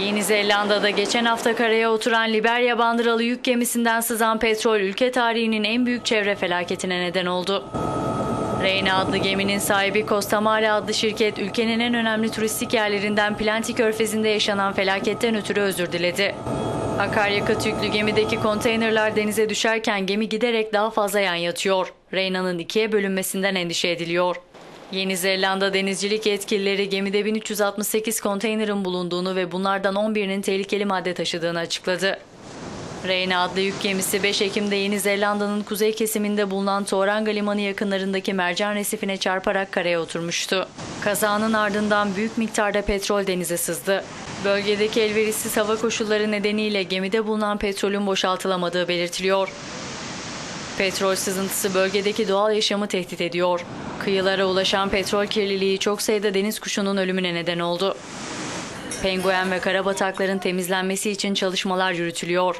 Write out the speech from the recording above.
Yeni Zelanda'da geçen hafta karaya oturan Liberya bandıralı yük gemisinden sızan petrol ülke tarihinin en büyük çevre felaketine neden oldu. Reyna adlı geminin sahibi Costamare adlı şirket ülkenin en önemli turistik yerlerinden Planti Körfezi'nde yaşanan felaketten ötürü özür diledi. Akaryakıt yüklü gemideki konteynerler denize düşerken gemi giderek daha fazla yan yatıyor. Reyna'nın ikiye bölünmesinden endişe ediliyor. Yeni Zelanda denizcilik yetkilileri gemide 1368 konteynerin bulunduğunu ve bunlardan 11'inin tehlikeli madde taşıdığını açıkladı. Reyna adlı yük gemisi 5 Ekim'de Yeni Zelanda'nın kuzey kesiminde bulunan Tauranga Limanı yakınlarındaki mercan resifine çarparak karaya oturmuştu. Kazanın ardından büyük miktarda petrol denize sızdı. Bölgedeki elverişsiz hava koşulları nedeniyle gemide bulunan petrolün boşaltılamadığı belirtiliyor. Petrol sızıntısı bölgedeki doğal yaşamı tehdit ediyor. Kıyılara ulaşan petrol kirliliği çok sayıda deniz kuşunun ölümüne neden oldu. Penguen ve karabatakların temizlenmesi için çalışmalar yürütülüyor.